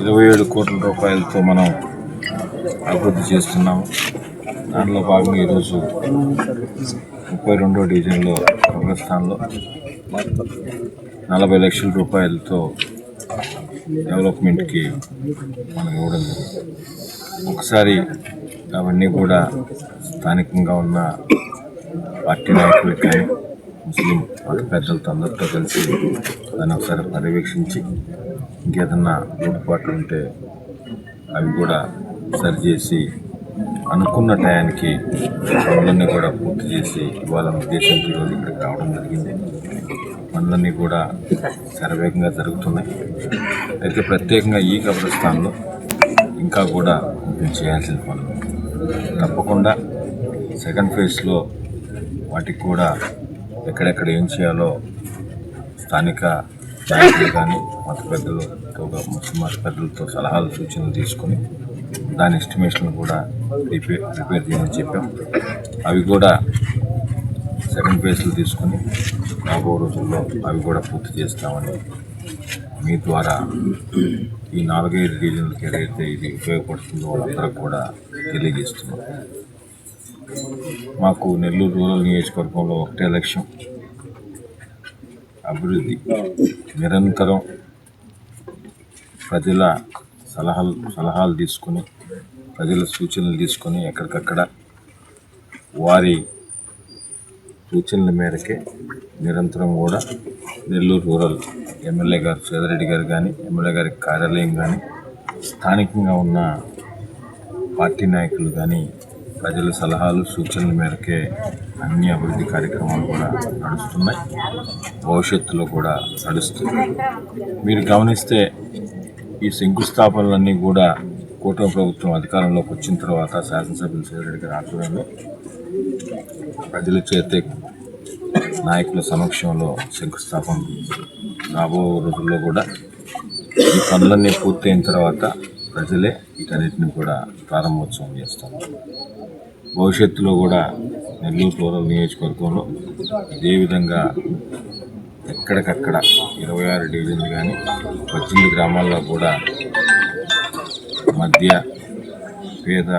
ఇరవై ఏడు కోట్ల రూపాయలతో మనం అభివృద్ధి చేస్తున్నాము. దాంట్లో భాగంగా ఈరోజు ముప్పై రెండో డివిజన్లో కబ్రస్థాన్లో నలభై లక్షల రూపాయలతో డెవలప్మెంట్కి మనం ఇవ్వడం ఒకసారి అవన్నీ కూడా స్థానికంగా ఉన్న పార్టీ నాయకులకు కానీ ముస్లిం పెద్దలతో అందరితో కలిసి దాన్ని ఒకసారి పర్యవేక్షించి ఇంకేదన్నా లోటుపాట్లు ఉంటే అవి కూడా సరిచేసి అనుకున్న టయానికి పనులన్నీ కూడా పూర్తి చేసి ఇవాళ ఉద్దేశంతో ఈరోజు ఇక్కడికి రావడం జరిగింది. పనులన్నీ కూడా శరవేగంగా జరుగుతున్నాయి. అయితే ప్రత్యేకంగా ఈ కబ్రస్థాన్లో ఇంకా కూడా కొంచెం చేయాల్సిన పనులు. తప్పకుండా సెకండ్ ఫేజ్లో వాటికి కూడా ఎక్కడెక్కడ ఏం చేయాలో స్థానిక నాయకులు కానీ మత పెద్దలతో ముస్లిం మత పెద్దలతో సలహాలు సూచనలు తీసుకొని దాని ఎస్టిమేషన్ కూడా రిపేర్ రిపేర్ చేయమని చెప్పాం. అవి కూడా సెకండ్ ఫేజ్లు తీసుకొని రాబో రోజుల్లో అవి కూడా పూర్తి చేస్తామని మీ ద్వారా ఈ నాలుగైదు రీజన్లకి ఏదైతే ఇది ఉపయోగపడుతుందో వాళ్ళందరూ కూడా తెలియజేస్తున్నాం. మాకు నెల్లూరు రూరల్ నియోజకవర్గంలో ఒకటే లక్ష్యం. అభివృద్ధి. నిరంతరం ప్రజల సలహాలు సలహాలు తీసుకొని ప్రజల సూచనలు తీసుకొని ఎక్కడికక్కడ వారి సూచనల మేరకే నిరంతరం కూడా నెల్లూరు రూరల్ ఎమ్మెల్యే గారు సేదరెడ్డి గారు కానీ ఎమ్మెల్యే గారి కార్యాలయం కానీ స్థానికంగా ఉన్న పార్టీ నాయకులు కానీ ప్రజల సలహాలు సూచనల మేరకే అన్ని అభివృద్ధి కార్యక్రమాలు కూడా నడుస్తున్నాయి. భవిష్యత్తులో కూడా నడుస్తుంది మీరు గమనిస్తే ఈ శంకుస్థాపనలన్నీ కూడా కూటమి ప్రభుత్వం అధికారంలోకి వచ్చిన తర్వాత శాసనసభ్యులు సేవరెడ్డి గారి ఆధ్వర్యంలో ప్రజల చేతే నాయకుల సమక్షంలో శంకుస్థాపన రాబో రోజుల్లో కూడా ఈ పనులన్నీ పూర్తయిన తర్వాత ప్రజలే వీటన్నిటిని కూడా ప్రారంభోత్సవం చేస్తారు. భవిష్యత్తులో కూడా నెల్లూరు రూరల్ నియోజకవర్గంలో ఇదే విధంగా ఎక్కడికక్కడ ఇరవై ఆరు డివిజన్లు కానీ పద్దెనిమిది గ్రామాల్లో కూడా మధ్య పేద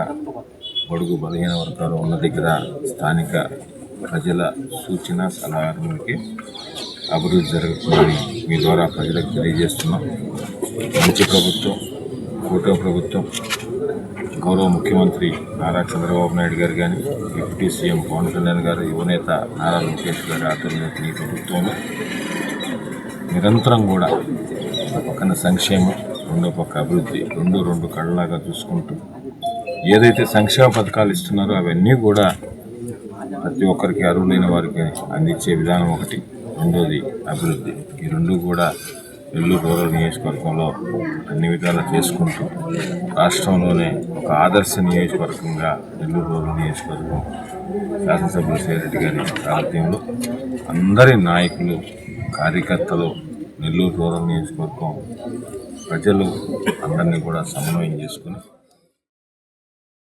బడుగు బలహీన వర్గాలు ఉన్న దగ్గర స్థానిక ప్రజల సూచన సలహాలకి అభివృద్ధి జరుగుతుందని మీ ద్వారా ప్రజలకు తెలియజేస్తున్నాం. మంచి ప్రభుత్వం కూటమి ప్రభుత్వం గౌరవ ముఖ్యమంత్రి నారా చంద్రబాబు నాయుడు గారు కానీ డిప్యూటీ సీఎం పవన్ కళ్యాణ్ గారు యువనేత నారా లోకేష్ గారి ఆధ్వర్యంలో ఈ ప్రభుత్వంలో నిరంతరం కూడా ఒక పక్కన సంక్షేమం రెండో పక్క అభివృద్ధి రెండు రెండు కళ్ళలాగా చూసుకుంటూ ఏదైతే సంక్షేమ పథకాలు ఇస్తున్నారో అవన్నీ కూడా ప్రతి ఒక్కరికి అర్హులైన వారికి అందించే విధానం ఒకటి రెండోది అభివృద్ధి. ఈ రెండు కూడా నెల్లూరు రూరల్ నియోజకవర్గంలో అన్ని విధాలా చేసుకుంటూ రాష్ట్రంలోనే ఒక ఆదర్శ నియోజకవర్గంగా నెల్లూరు రూరల్ నియోజకవర్గం శాసనసభ్యులు సేరెడ్డి గారి సారథ్యంలో అందరి నాయకులు కార్యకర్తలు నెల్లూరు రూరల్ నియోజకవర్గం ప్రజలు అందరినీ కూడా సమన్వయం చేసుకుని